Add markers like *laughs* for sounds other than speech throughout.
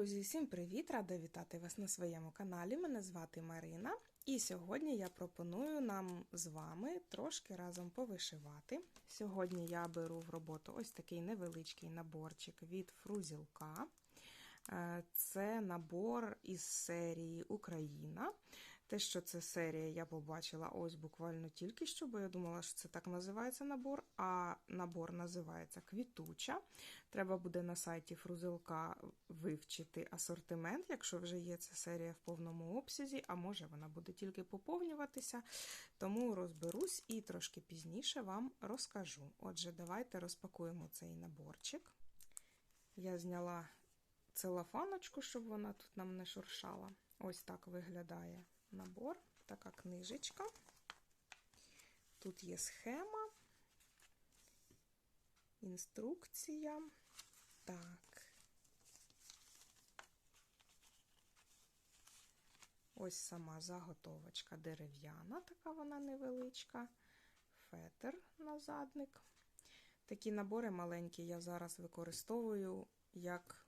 Друзі, всім привіт! Рада вітати вас на своєму каналі. Мене звати Марина, і сьогодні я пропоную нам з вами трошки разом повишивати. Сьогодні я беру в роботу ось такий невеличкий наборчик від Фрузілка. Е, Це набор із серії Україна. Те, що це серія, я побачила ось буквально тільки що, бо я думала, що це так називається набор, а набор називається Квітуча. Треба буде на сайті Фрузилка вивчити асортимент, якщо вже є ця серія в повному обсязі, а може вона буде тільки поповнюватися. Тому розберусь і трошки пізніше вам розкажу. Отже, давайте розпакуємо цей наборчик. Я зняла целофаночку, щоб вона тут нам не шуршала. Ось так виглядає набор, така книжечка. Тут є схема, інструкція. Так. Ось сама заготовочка дерев'яна, така вона невеличка, фетр на задник. Такі набори маленькі я зараз використовую як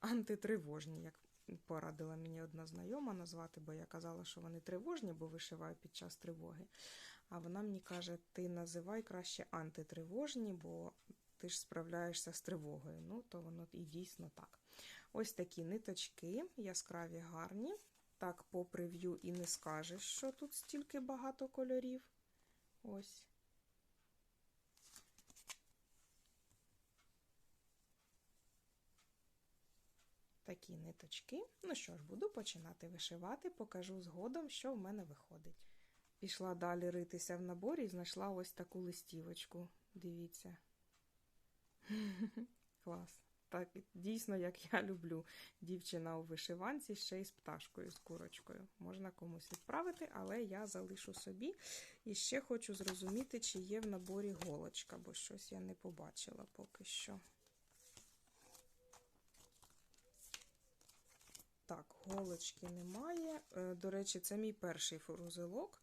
антитривожні, як порадила мені одна знайома назвати, бо я казала, що вони тривожні, бо вишиваю під час тривоги. А вона мені каже: ти називай краще антитривожні, бо ти ж справляєшся з тривогою. Ну, то воно і дійсно так. Ось такі ниточки, яскраві гарні. Так, по прев'ю і не скажеш, що тут стільки багато кольорів. Ось. Такі ниточки. Ну що ж, буду починати вишивати, покажу згодом, що в мене виходить. Пішла далі ритися в наборі і знайшла ось таку листівочку. Дивіться. *laughs* Клас. Так, дійсно, як я люблю. Дівчина у вишиванці ще й з пташкою, з курочкою. Можна комусь відправити, але я залишу собі. І ще хочу зрозуміти, чи є в наборі голочка, бо щось я не побачила поки що. Так, голочки немає. До речі, це мій перший фрузелок,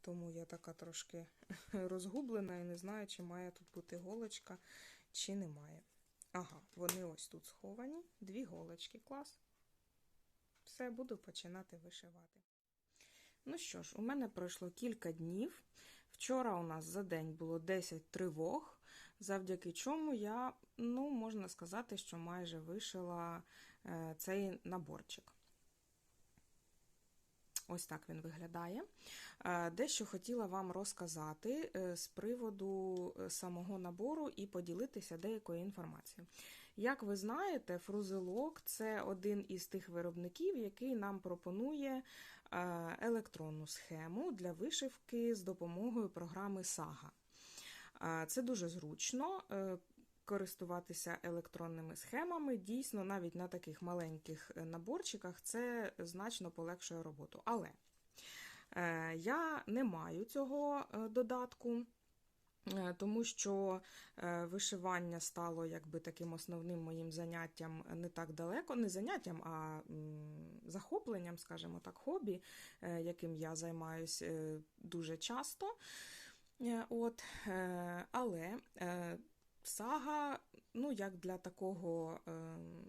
тому я така трошки *laughs* розгублена і не знаю, чи має тут бути голочка, чи немає. Ага, вони ось тут сховані. Дві голочки, клас. Все, буду починати вишивати. Ну що ж, у мене пройшло кілька днів. Вчора у нас за день було 10 тривог, завдяки чому я, ну, можна сказати, що майже вишила е, цей наборчик. Ось так він виглядає. Е, дещо хотіла вам розказати е, з приводу самого набору і поділитися деякою інформацією. Як ви знаєте, фрузелок це один із тих виробників, який нам пропонує електронну схему для вишивки з допомогою програми Saga. Це дуже зручно користуватися електронними схемами. Дійсно, навіть на таких маленьких е, наборчиках це значно полегшує роботу. Але е, я не маю цього е, додатку. Тому що вишивання стало якби таким основним моїм заняттям не так далеко, не заняттям, а захопленням, скажімо так, хобі, яким я займаюся дуже часто. От, Але Сага, ну, як для такого е,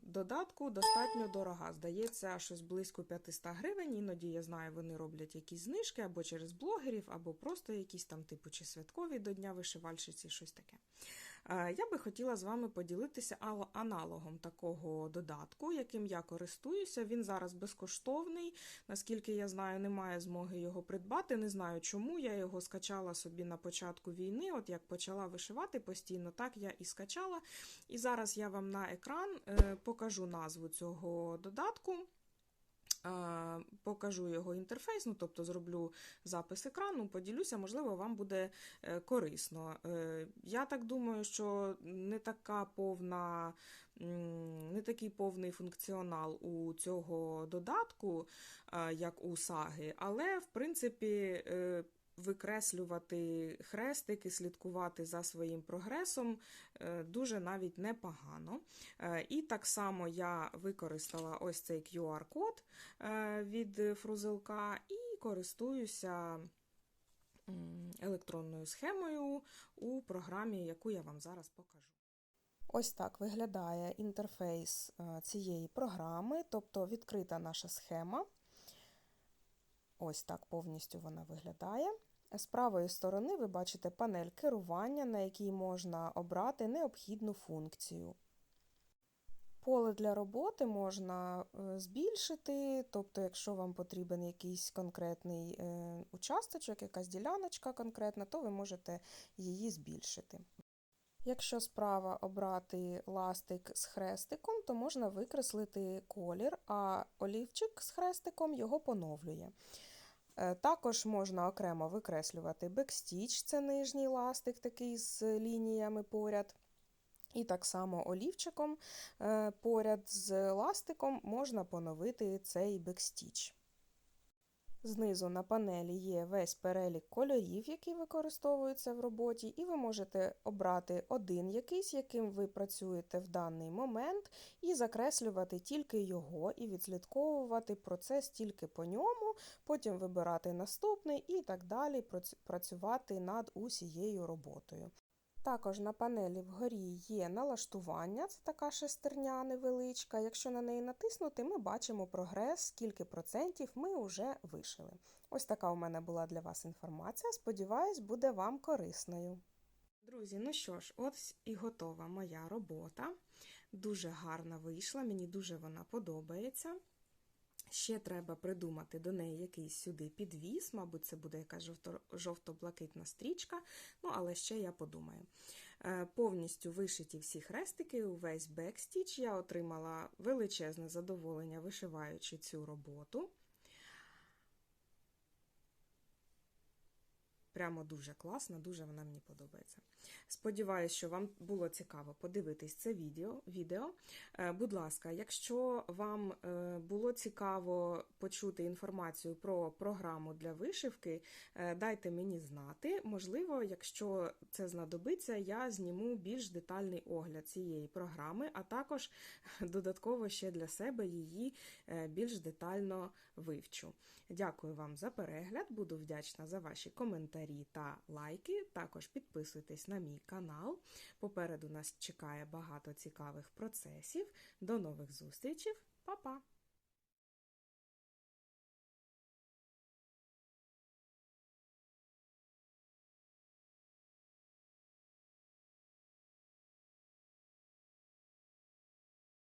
додатку, достатньо дорога. Здається, щось близько 500 гривень. Іноді я знаю, вони роблять якісь знижки або через блогерів, або просто якісь там, типу, чи святкові до Дня вишивальщиці, щось таке. Е, я би хотіла з вами поділитися аналогом такого додатку, яким я користуюся. Він зараз безкоштовний. Наскільки я знаю, немає змоги його придбати. Не знаю, чому я його скачала собі на початку війни, от як почала вишивати постійно, так я і скачала. І зараз я вам на екран е, покажу назву цього додатку. Е, покажу його інтерфейс, ну, тобто зроблю запис екрану, поділюся, можливо, вам буде е, корисно. Я так думаю, що не така повна, не такий повний функціонал у цього додатку, як у саги, але, в принципі, викреслювати хрестики, слідкувати за своїм прогресом е, дуже навіть непогано. Е, і так само я використала ось цей QR-код е, від фрузелка і користуюся електронною схемою у програмі, яку я вам зараз покажу. Ось так виглядає інтерфейс цієї програми, тобто відкрита наша схема. Ось так повністю вона виглядає. З правої сторони ви бачите панель керування, на якій можна обрати необхідну функцію. Поле для роботи можна е, збільшити, тобто, якщо вам потрібен якийсь конкретний е, участочок, якась діляночка конкретна, то ви можете її збільшити. Якщо справа обрати ластик з хрестиком, то можна викреслити колір, а олівчик з хрестиком його поновлює. Е, Також можна окремо викреслювати бекстіч, це нижній ластик, такий з лініями поряд. І так само олівчиком е, поряд з ластиком можна поновити цей бекстіч. Знизу на панелі є весь перелік кольорів, які використовуються в роботі, і ви можете обрати один якийсь, яким ви працюєте в даний момент, і закреслювати тільки його, і відслідковувати процес тільки по ньому, потім вибирати наступний і так далі працювати над усією роботою. Також на панелі вгорі є налаштування, це така шестерня невеличка. Якщо на неї натиснути, ми бачимо прогрес, скільки процентів ми вже вишили. Ось така у мене була для вас інформація. Сподіваюсь, буде вам корисною. Друзі, ну що ж, ось і готова моя робота. Дуже гарна вийшла, мені дуже вона подобається. Ще треба придумати до неї якийсь сюди підвіс, мабуть, це буде якась жовто-блакитна стрічка, ну, але ще я подумаю. Е, повністю вишиті всі хрестики, увесь бекстіч. Я отримала величезне задоволення, вишиваючи цю роботу. Прямо дуже класна, дуже вона мені подобається. Сподіваюсь, що вам було цікаво подивитись це відео. відео. Е, будь ласка, якщо вам е, було цікаво почути інформацію про програму для вишивки, е, дайте мені знати. Можливо, якщо це знадобиться, я зніму більш детальний огляд цієї програми, а також додатково ще для себе її більш детально вивчу. Дякую вам за перегляд, буду вдячна за ваші коментарі та лайки. Також підписуйтесь на мій канал. Попереду нас чекає багато цікавих процесів. До нових зустрічей, Па-па!